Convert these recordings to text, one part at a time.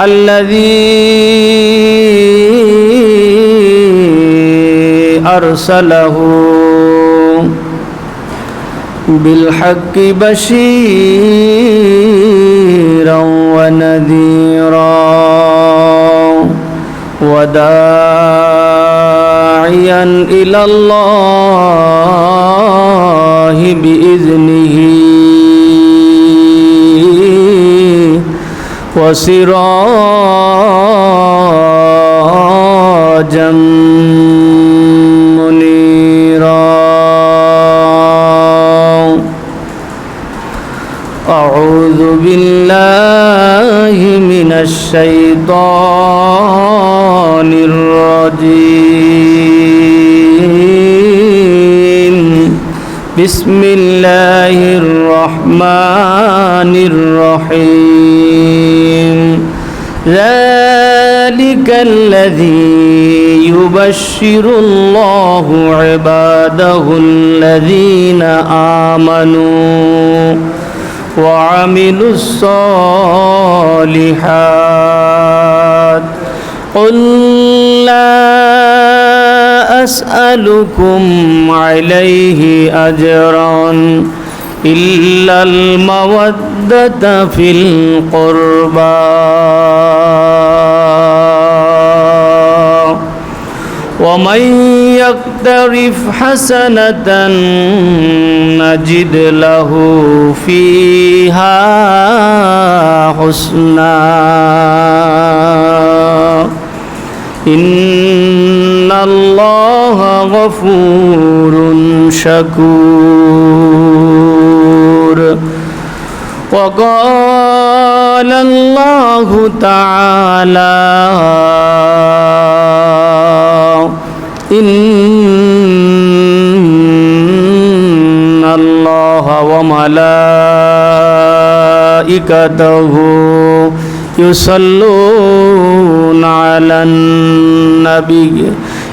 الذي أرسله بالحق بشيرا ونذيرا وداعيا إلى الله وسراجا منيرا أعوذ بالله من الشيطان الرجيم بسم الله الرحمن الرحيم ذلك الذي يبشر الله عباده الذين آمنوا وعملوا الصالحات قل لا أسألكم عليه أجرا إلا المودة في القربى ومن يقترف حسنة نجد له فيها حسنا إن الله غفور شكور وقال الله تعالى إن الله وملائكته يصلون على النبي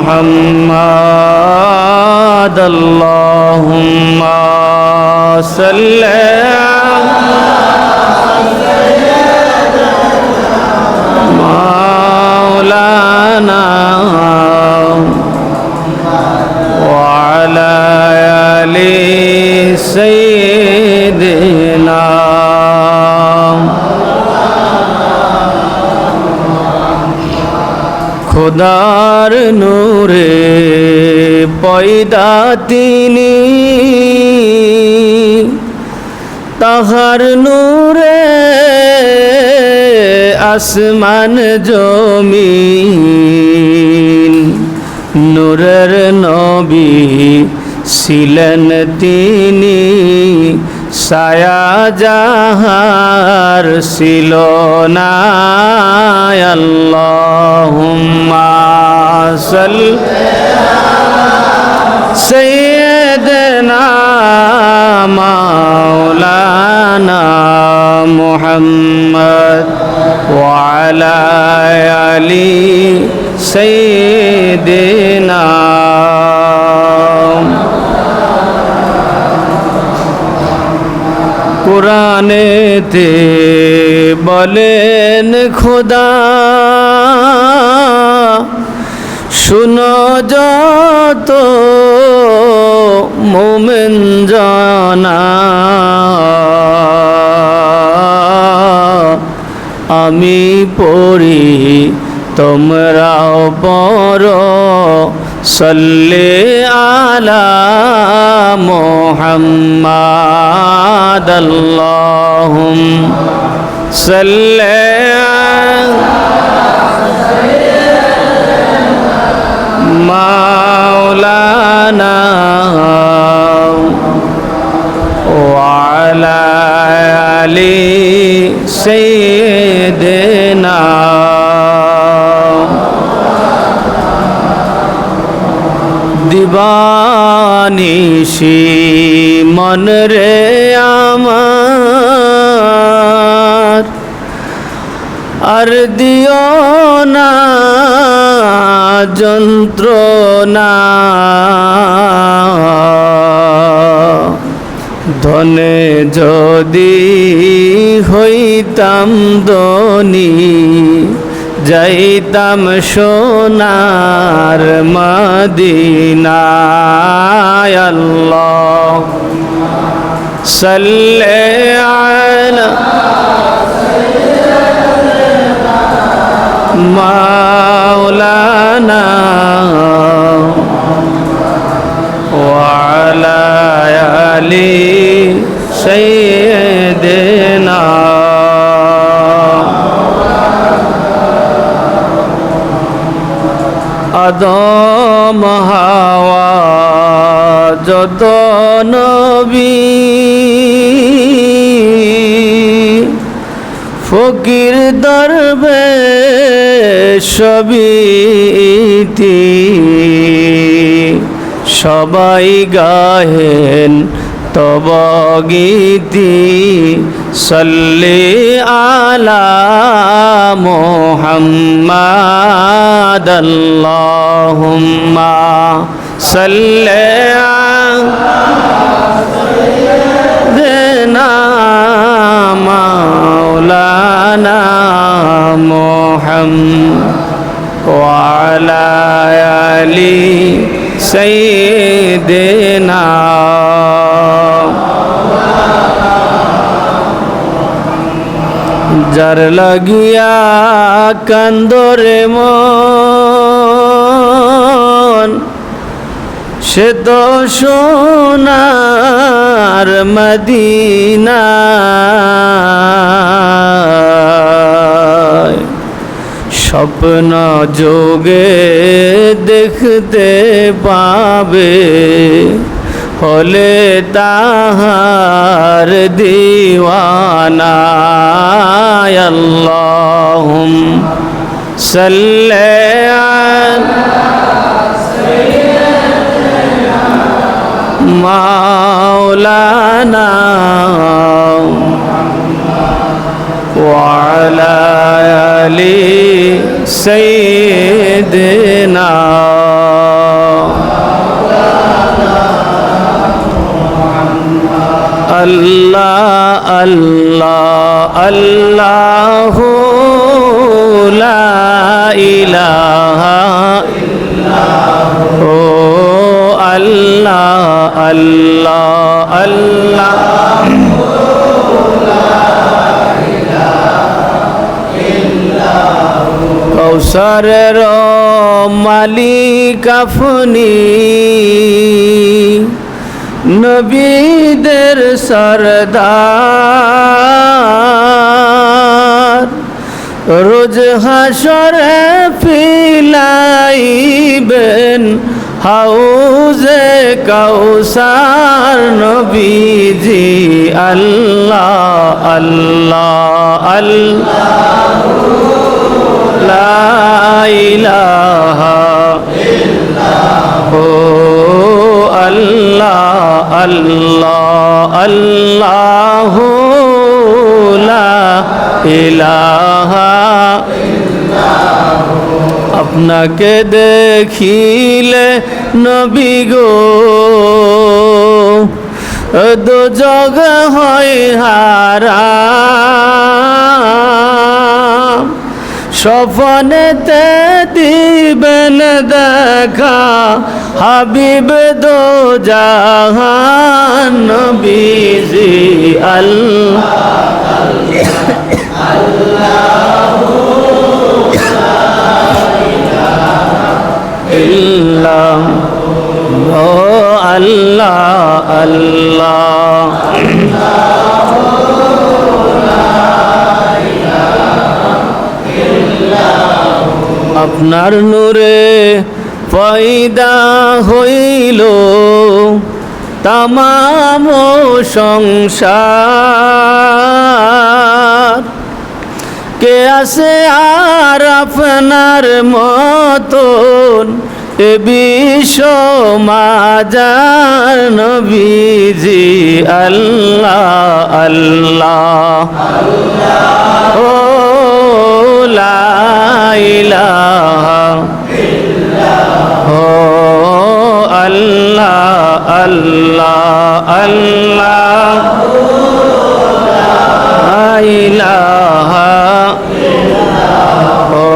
محمد اللهم صل مولانا وعلى آل سيدنا خدا পয়দা তিনি তাহার নূরে আসমান জমি নূরের নবী ছিলেন তিনি। সায়া যাহার ছিল না আল্লাহুম্মা সাল সাইয়েদনা মাওলানা মুহাম্মদ ওয়া আলা আলি কোরআনেতে বলেন খোদা শুনো যত মোমেন জানা। আমি পড়ি তোমরাও পর সল্লে আলা মোহাম্মদ আল্লাহুম সাল্লে مولانا وعلى آل سيدنا দিবানিশি মন রে আমার। আর দিও না যন্ত্রণা। ধনে যদি হইতাম দনি যাইতাম সোনার মদিনায় আল্লাহ। صل على مولانا وعلى آل سيدنا أدومها ফকির দরবে সবিতি সবাই গাহেন তব গীতি। সল্লি আলা মোহাম্মদ আল্লাহুম্মা সাল্লি দেনা মাওলানা মোহাম্মদ وعلى آل سيدنا যার লাগিয়া কান্দরে মন সে তো সোনার মদিনা স্বপ্ন যোগে দেখতে পাবে হলে তাহার দিওয়ানায় আল্লাহুম সাল্লি আল্লাহ আল্লাহ লা ইলাহা ও আল্লাহ আল্লাহ আল্লাহ। কৌসরের মালিক আফনি নবীদের সরদার। রোজ হাসরে পিলাইবেন হাউজে কৌসার নবীজি আল্লাহ আল্লাহ আল্লাহ। আল্লাহ আল্লাহ ইলাহা আপনাকে দেখিলে নবী গো। দু জগ হয় হারা। স্বপনেতে দিবেন দেখা হাবিব দো জাহান বিজি আল্লাহ। আপনার নূরে পয়দা হইল তামাম সংসার। কে আছে আর আপনার মতন? এ বিশ্ব মাজার নবীজি, আল্লাহ আল্লাহ। ও লা ইলাহা ও আল্লাহ আল্লাহ আল্লাহ। ইলাহা ও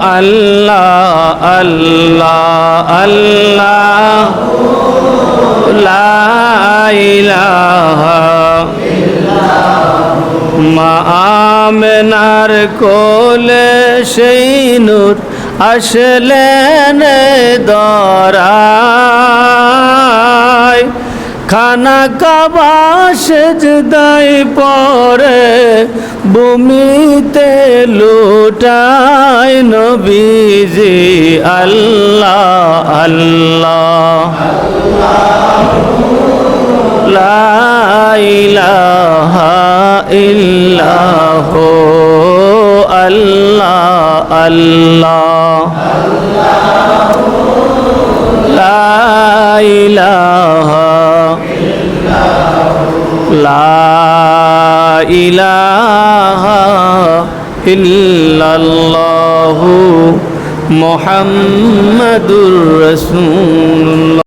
আল্লাহ আল্লাহ আল্লাহ। মা আমেনার কোলে সেই নূর আসলেন দরায় খানা কাবা সেজদাই পরে ভূমিতে লুটাই নবীজি আল্লাহ আল্লাহ। লা ইলাহা ইল্লাহ আল্লাহ আল্লাহ লা ইলাহা লা ইলাহা ইল্লাল্লাহু মুহাম্মাদুর রাসূলুল্লাহ